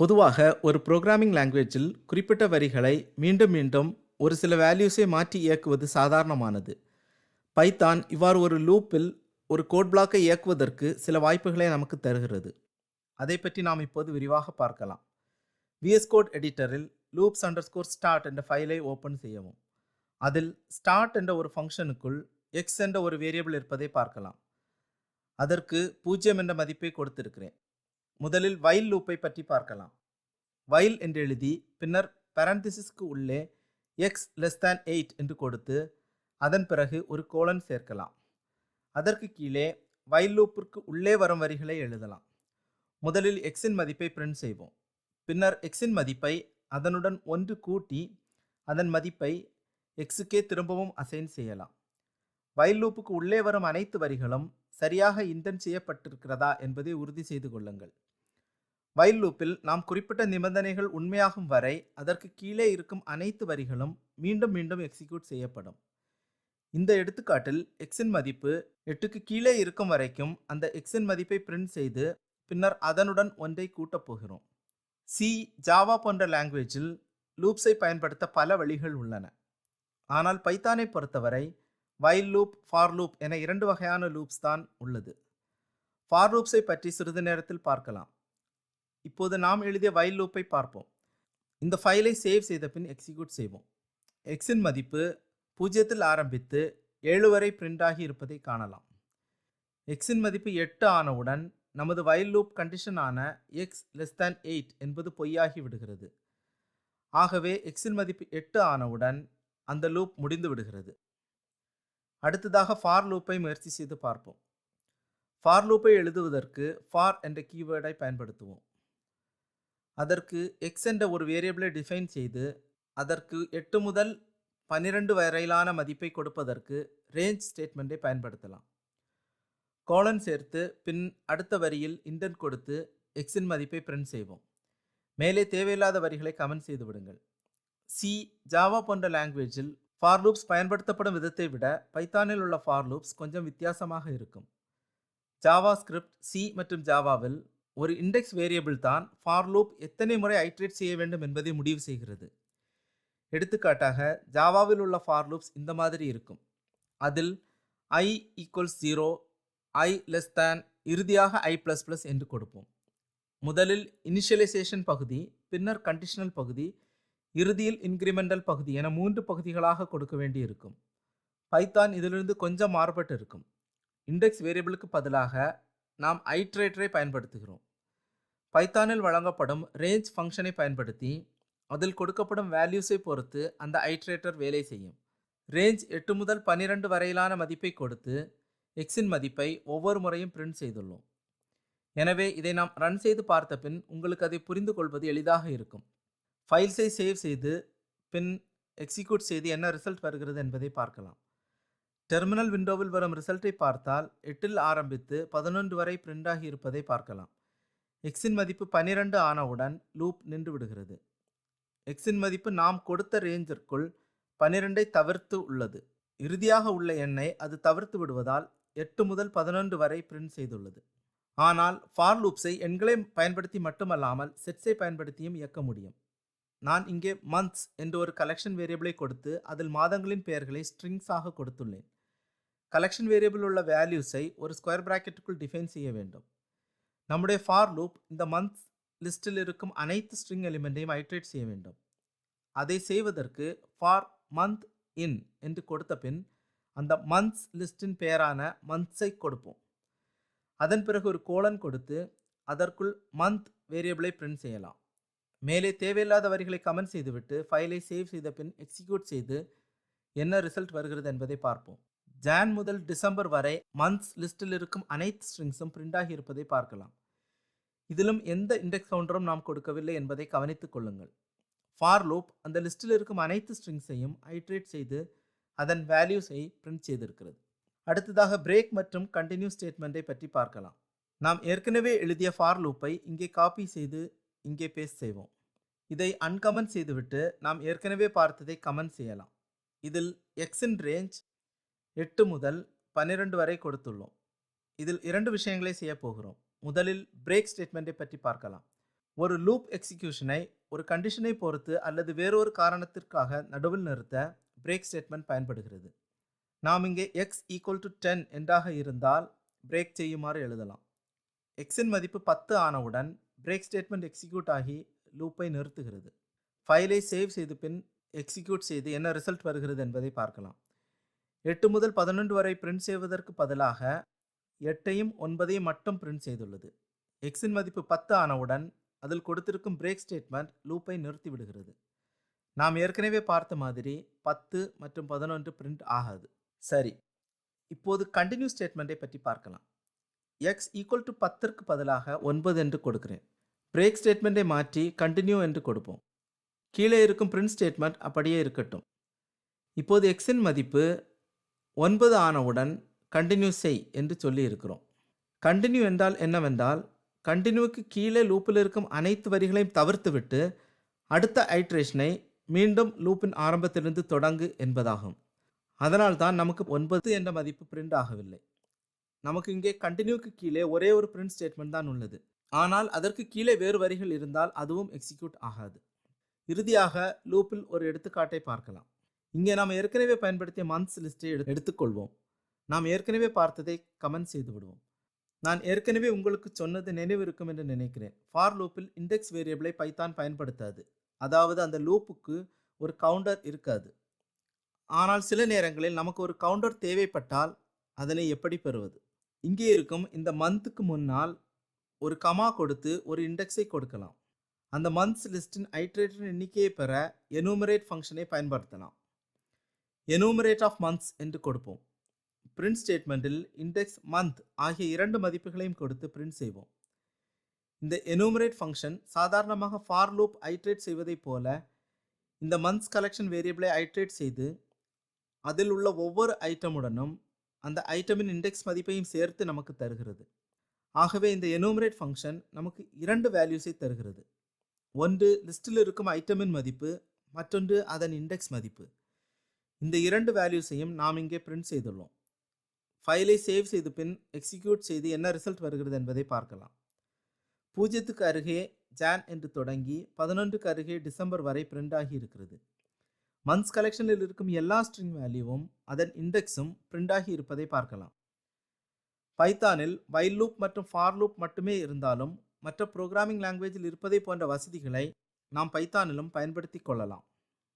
பொதுவாக ஒரு ப்ரோக்ராமிங் லாங்குவேஜில் குறிப்பிட்ட வரிகளை மீண்டும் மீண்டும் ஒரு சில வேல்யூஸை மாற்றி இயக்குவது சாதாரணமானது. பைத்தான் இவ்வாறு ஒரு லூப்பில் ஒரு கோட் பிளாக்கை இயக்குவதற்கு சில வாய்ப்புகளை நமக்கு தருகிறது. அதை பற்றி நாம் இப்போது விரிவாக பார்க்கலாம். விஎஸ் கோட் எடிட்டரில் லூப்ஸ் அண்டர் ஸ்கோர் ஸ்டார்ட் என்ற ஃபைலை ஓப்பன் செய்யவும். அதில் ஸ்டார்ட் என்ற ஒரு ஃபங்க்ஷனுக்குள் எக்ஸ் என்ற ஒரு வேரியபிள் இருப்பதை பார்க்கலாம். அதற்கு பூஜ்ஜியம் என்ற மதிப்பை கொடுத்திருக்கிறேன். முதலில் வயல் லூப்பை பற்றி பார்க்கலாம். வைல் என்று எழுதி பின்னர் parenthesisக்கு உள்ளே எக்ஸ் லெஸ் தேன் எயிட் என்று கொடுத்து அதன் பிறகு ஒரு கோலன் சேர்க்கலாம். அதற்கு கீழே வயல் லூப்பிற்கு உள்ளே வரும் வரிகளை எழுதலாம். முதலில் எக்ஸின் மதிப்பை பிரிண்ட் செய்வோம். பின்னர் எக்ஸின் மதிப்பை அதனுடன் ஒன்று கூட்டி அதன் மதிப்பை எக்ஸுக்கே திரும்பவும் அசைன் செய்யலாம். வயல் லூப்புக்கு உள்ளே வரும் அனைத்து வரிகளும் சரியாக இன்டென்ட் செய்யப்பட்டிருக்கிறதா என்பதை உறுதி செய்து கொள்ளுங்கள். வைல் லூப்பில் நாம் குறிப்பிட்ட நிபந்தனைகள் உண்மையாகும் வரை அதற்கு கீழே இருக்கும் அனைத்து வரிகளும் மீண்டும் மீண்டும் எக்ஸிக்யூட் செய்யப்படும். இந்த எடுத்துக்காட்டில் எக்ஸின் மதிப்பு எட்டுக்கு கீழே இருக்கும் வரைக்கும் அந்த எக்ஸின் மதிப்பை பிரிண்ட் செய்து பின்னர் அதனுடன் ஒன்றை கூட்டப் போகிறோம். சி ஜாவா போன்ற லாங்குவேஜில் லூப்ஸை பயன்படுத்த பல வழிகள் உள்ளன. ஆனால் பைத்தானை பொறுத்தவரை வைல் லூப் ஃபார் லூப் என இரண்டு வகையான லூப்ஸ் தான் உள்ளது. ஃபார் லூப்ஸை பற்றி சிறிது நேரத்தில் பார்க்கலாம். இப்போது நாம் எழுதிய வைல் லூப்பை பார்ப்போம். இந்த ஃபைலை சேவ் செய்த பின் எக்ஸிக்யூட் செய்வோம். எக்ஸின் மதிப்பு பூஜ்ஜியத்தில் ஆரம்பித்து ஏழு வரை பிரிண்ட் ஆகி இருப்பதை காணலாம். எக்ஸின் மதிப்பு எட்டு ஆனவுடன் நமது வைல் லூப் கண்டிஷன் ஆன எக்ஸ் லெஸ் தேன் எயிட் என்பது பொய்யாகி விடுகிறது. ஆகவே எக்ஸின் மதிப்பு எட்டு ஆனவுடன் அந்த லூப் முடிந்து விடுகிறது. அடுத்ததாக ஃபார் லூப்பை முயற்சி செய்து பார்ப்போம். ஃபார் லூப்பை எழுதுவதற்கு ஃபார் என்ற கீவேர்டை பயன்படுத்துவோம். அதற்கு எக்ஸ் என்ற ஒரு வேரியபிளை டிஃபைன் செய்து அதற்கு எட்டு முதல் பன்னிரண்டு வரையிலான மதிப்பை கொடுப்பதற்கு ரேஞ்ச் ஸ்டேட்மெண்ட்டை பயன்படுத்தலாம். கோலன் சேர்த்து பின் அடுத்த வரியில் இன்டென்ட் கொடுத்து எக்ஸின் மதிப்பை பிரிண்ட் செய்வோம். மேலே தேவையில்லாத வரிகளை கமெண்ட் செய்து விடுங்கள். சி ஜாவா போன்ற லாங்குவேஜில் ஃபார் லூப்ஸ் பயன்படுத்தப்படும் விதத்தை விட பைத்தானில் உள்ள ஃபார் லூப்ஸ் கொஞ்சம் வித்தியாசமாக இருக்கும். ஜாவா ஸ்கிரிப்ட் சி மற்றும் ஜாவாவில் ஒரு இண்டெக்ஸ் வேரியபிள் தான் ஃபார் லூப் எத்தனை முறை ஐட்ரேட் செய்ய வேண்டும் என்பதை முடிவு செய்கிறது. எடுத்துக்காட்டாக ஜாவாவில் உள்ள ஃபார் லூப்ஸ் இந்த மாதிரி இருக்கும். அதில் i equals zero i less than இறுதியாக ஐ ப்ளஸ் ப்ளஸ் என்று கொடுப்போம். முதலில் இனிஷியலைசேஷன் பகுதி பின்னர் கண்டிஷனல் பகுதி இறுதியில் இன்க்ரிமெண்டல் பகுதி என மூன்று பகுதிகளாக கொடுக்க வேண்டி இருக்கும் பைத்தான் இதிலிருந்து கொஞ்சம் மாறுபட்டு இருக்கும் இண்டெக்ஸ் வேரியபிளுக்கு பதிலாக நாம் ஐட்ரேட்டரை பயன்படுத்துகிறோம். பைத்தானில் வழங்கப்படும் ரேஞ்ச் ஃபங்க்ஷனை பயன்படுத்தி அதில் கொடுக்கப்படும் வேல்யூஸை பொறுத்து அந்த ஐட்ரேட்டர் வேலை செய்யும். ரேஞ்ச் எட்டு முதல் பன்னிரண்டு வரையிலான மதிப்பை கொடுத்து எக்ஸின் மதிப்பை ஒவ்வொரு முறையும் பிரிண்ட் செய்துள்ளோம். எனவே இதை நாம் ரன் செய்து பார்த்த பின் உங்களுக்கு அதை புரிந்து கொள்வது எளிதாக இருக்கும். ஃபைல்ஸை சேவ் செய்து பின் எக்ஸிக்யூட் செய்து என்ன ரிசல்ட் வருகிறது என்பதை பார்க்கலாம். டெர்மினல் விண்டோவில் வரும் ரிசல்ட்டை பார்த்தால் எட்டில் ஆரம்பித்து பதினொன்று வரை பிரிண்ட் ஆகி இருப்பதை பார்க்கலாம். எக்ஸின் மதிப்பு பன்னிரண்டு ஆனவுடன் லூப் நின்று விடுகிறது. எக்ஸின் மதிப்பு நாம் கொடுத்த ரேஞ்சிற்குள் பன்னிரெண்டை தவிர்த்து உள்ளது. இறுதியாக உள்ள எண்ணை அது தவிர்த்து விடுவதால் எட்டு முதல் பதினொன்று வரை பிரிண்ட் செய்துள்ளது. ஆனால் ஃபார் லூப்ஸை எண்களை பயன்படுத்தி மட்டுமல்லாமல் செட்ஸை பயன்படுத்தியும் இயக்க முடியும். நான் இங்கே மந்த்ஸ் என்று ஒரு கலெக்ஷன் வேரியபிளை கொடுத்து அதில் மாதங்களின் பெயர்களை ஸ்ட்ரிங்ஸாக கொடுத்துள்ளேன். கலெக்ஷன் வேரியபிள் உள்ள வேல்யூஸை ஒரு ஸ்கொயர் பிராக்கெட்டுக்குள் டிஃபைன் செய்ய வேண்டும். நம்முடைய ஃபார் லூப் இந்த மந்த்ஸ் லிஸ்டில் இருக்கும் அனைத்து ஸ்ட்ரிங் எலிமெண்ட்டையும் ஐட்ரேட் செய்ய வேண்டும். அதை செய்வதற்கு ஃபார் மந்த் இன் என்று கொடுத்த பின் அந்த மந்த்ஸ் லிஸ்டின் பெயரான மந்த்ஸை கொடுப்போம். அதன் பிறகு ஒரு கோலன் கொடுத்து அதற்குள் மந்த் வேரியபிளை பிரிண்ட் செய்யலாம். மேலே தேவையில்லாத வரிகளை கமெண்ட் செய்துவிட்டு ஃபைலை சேவ் செய்த பின் எக்ஸிக்யூட் செய்து என்ன ரிசல்ட் வருகிறது என்பதை பார்ப்போம். ஜான் முதல் டிசம்பர் வரை மந்த்ஸ் லிஸ்டில் இருக்கும் அனைத்து ஸ்ட்ரிங்ஸும் பிரிண்ட் ஆகி இருப்பதை பார்க்கலாம். இதிலும் எந்த இண்டெக்ஸ் கவுண்டரும் நாம் கொடுக்கவில்லை என்பதை கவனித்துக் கொள்ளுங்கள். ஃபார் லூப் அந்த லிஸ்டில் இருக்கும் அனைத்து ஸ்ட்ரிங்ஸையும் ஐட்ரேட் செய்து அதன் வேல்யூஸை பிரிண்ட் செய்திருக்கிறது. அடுத்ததாக பிரேக் மற்றும் கண்டினியூ ஸ்டேட்மெண்ட்டை பற்றி பார்க்கலாம். நாம் ஏற்கனவே எழுதிய ஃபார் லூப்பை இங்கே காப்பி செய்து இங்கே பேஸ்ட் செய்வோம். இதை அன்கமெண்ட் செய்துவிட்டு நாம் ஏற்கனவே பார்த்ததை கமெண்ட் செய்யலாம். இதில் எக்ஸின் ரேஞ்ச் எட்டு முதல் பன்னிரண்டு வரை கொடுத்துள்ளோம். இதில் இரண்டு விஷயங்களை செய்ய போகிறோம். முதலில் பிரேக் ஸ்டேட்மெண்ட்டை பற்றி பார்க்கலாம். ஒரு லூப் எக்ஸிகியூஷனை ஒரு கண்டிஷனை பொறுத்து அல்லது வேறொரு காரணத்திற்காக நடுவில் நிறுத்த பிரேக் ஸ்டேட்மெண்ட் பயன்படுகிறது. நாம் இங்கே எக்ஸ் ஈக்குவல் டு டென் என்றாக இருந்தால் பிரேக் செய்யுமாறு எழுதலாம். எக்ஸின் மதிப்பு பத்து ஆனவுடன் பிரேக் ஸ்டேட்மெண்ட் எக்ஸிக்யூட் ஆகி லூப்பை நிறுத்துகிறது. ஃபைலை சேவ் செய்த பின் எக்ஸிக்யூட் செய்து என்ன ரிசல்ட் வருகிறது என்பதை பார்க்கலாம். எட்டு முதல் பதினொன்று வரை பிரிண்ட் செய்வதற்கு பதிலாக எட்டையும் ஒன்பதையும் மட்டும் பிரிண்ட் செய்துள்ளது. எக்ஸின் மதிப்பு பத்து ஆனவுடன் அதில் கொடுத்திருக்கும் பிரேக் ஸ்டேட்மெண்ட் லூப்பை நிறுத்தி விடுகிறது. நாம் ஏற்கனவே பார்த்த மாதிரி பத்து மற்றும் பதினொன்று பிரிண்ட் ஆகாது. சரி இப்போது கண்டினியூ ஸ்டேட்மெண்ட்டை பற்றி பார்க்கலாம். எக்ஸ் ஈக்குவல் டு பத்திற்கு பதிலாக ஒன்பது என்று கொடுக்கிறேன். பிரேக் ஸ்டேட்மெண்ட்டை மாற்றி கண்டினியூ என்று கொடுப்போம். கீழே இருக்கும் பிரிண்ட் ஸ்டேட்மெண்ட் அப்படியே இருக்கட்டும். இப்போது எக்ஸின் மதிப்பு ஒன்பது ஆனவுடன் கண்டினியூ செய் என்று சொல்லி இருக்கிறோம். கண்டினியூ என்றால் என்னவென்றால் கண்டினியூக்கு கீழே லூப்பில் இருக்கும் அனைத்து வரிகளையும் தவிர்த்துவிட்டு அடுத்த ஐட்ரேஷனை மீண்டும் லூப்பின் ஆரம்பத்திலிருந்து தொடங்கு என்பதாகும். அதனால் தான் நமக்கு ஒன்பது என்ற மதிப்பு பிரிண்ட் ஆகவில்லை. நமக்கு இங்கே கண்டினியூக்கு கீழே ஒரே ஒரு பிரிண்ட் ஸ்டேட்மெண்ட் தான் உள்ளது. ஆனால் அதற்கு கீழே வேறு வரிகள் இருந்தால் அதுவும் எக்ஸிக்யூட் ஆகாது. இறுதியாக லூப்பில் ஒரு எடுத்துக்காட்டை பார்க்கலாம். இங்கே நாம் ஏற்கனவே பயன்படுத்திய மந்த்ஸ் லிஸ்ட்டை எடு எடுத்துக்கொள்வோம். நாம் ஏற்கனவே பார்த்ததை கமெண்ட் செய்து விடுவோம். நான் ஏற்கனவே உங்களுக்கு சொன்னது நினைவு இருக்கும் என்று நினைக்கிறேன். ஃபார் லூப்பில் இண்டெக்ஸ் வேரியபிளை பைத்தான் பயன்படுத்தாது. அதாவது அந்த லூப்புக்கு ஒரு கவுண்டர் இருக்காது. ஆனால் சில நேரங்களில் நமக்கு ஒரு கவுண்டர் தேவைப்பட்டால் அதனை எப்படி பெறுவது? இங்கே இருக்கும் இந்த மந்த்துக்கு முன்னால் ஒரு கமா கொடுத்து ஒரு இண்டெக்ஸை கொடுக்கலாம். அந்த மந்த்ஸ் லிஸ்டின் ஐட்ரேட்டின் எண்ணிக்கையை பெற எனுமரேட் ஃபங்க்ஷனை பயன்படுத்தலாம். எனுமரேட் ஆஃப் மந்த்ஸ் என்று கொடுப்போம். பிரிண்ட் ஸ்டேட்மெண்ட்டில் இண்டெக்ஸ் மந்த் ஆகிய இரண்டு மதிப்புகளையும் கொடுத்து பிரிண்ட் செய்வோம். இந்த எனுமரேட் ஃபங்க்ஷன் சாதாரணமாக ஃபார் லூப் ஐட்ரேட் செய்வதைப் போல இந்த மந்த்ஸ் கலெக்ஷன் வேரியபிளை ஐட்ரேட் செய்து அதில் உள்ள ஒவ்வொரு ஐட்டமுடனும் அந்த ஐட்டமின் இண்டெக்ஸ் மதிப்பையும் சேர்த்து நமக்கு தருகிறது. ஆகவே இந்த எனுமரேட் ஃபங்க்ஷன் நமக்கு இரண்டு வேல்யூஸை தருகிறது. ஒன்று லிஸ்டில் இருக்கும் ஐட்டமின் மதிப்பு மற்றொன்று அதன் இண்டெக்ஸ் மதிப்பு. இந்த இரண்டு வேல்யூஸையும் நாம் இங்கே பிரிண்ட் செய்துள்ளோம். ஃபைலை சேவ் செய்த பின் எக்ஸிக்யூட் செய்து என்ன ரிசல்ட் வருகிறது என்பதை பார்க்கலாம். பூஜ்ஜியத்துக்கு அருகே ஜான் என்று தொடங்கி பதினொன்றுக்கு அருகே டிசம்பர் வரை பிரிண்ட் ஆகி இருக்கிறது. மந்த்ஸ் கலெக்ஷனில் இருக்கும் எல்லா ஸ்ட்ரிங் வேல்யூவும் அதன் இண்டெக்ஸும் பிரிண்ட் ஆகி இருப்பதை பார்க்கலாம். பைத்தானில் வைல் லூப் மற்றும் ஃபார் லூப் மட்டுமே இருந்தாலும் மற்ற ப்ரோக்ராமிங் லாங்குவேஜில் இருப்பதை போன்ற வசதிகளை நாம் பைத்தானிலும் பயன்படுத்தி கொள்ளலாம்.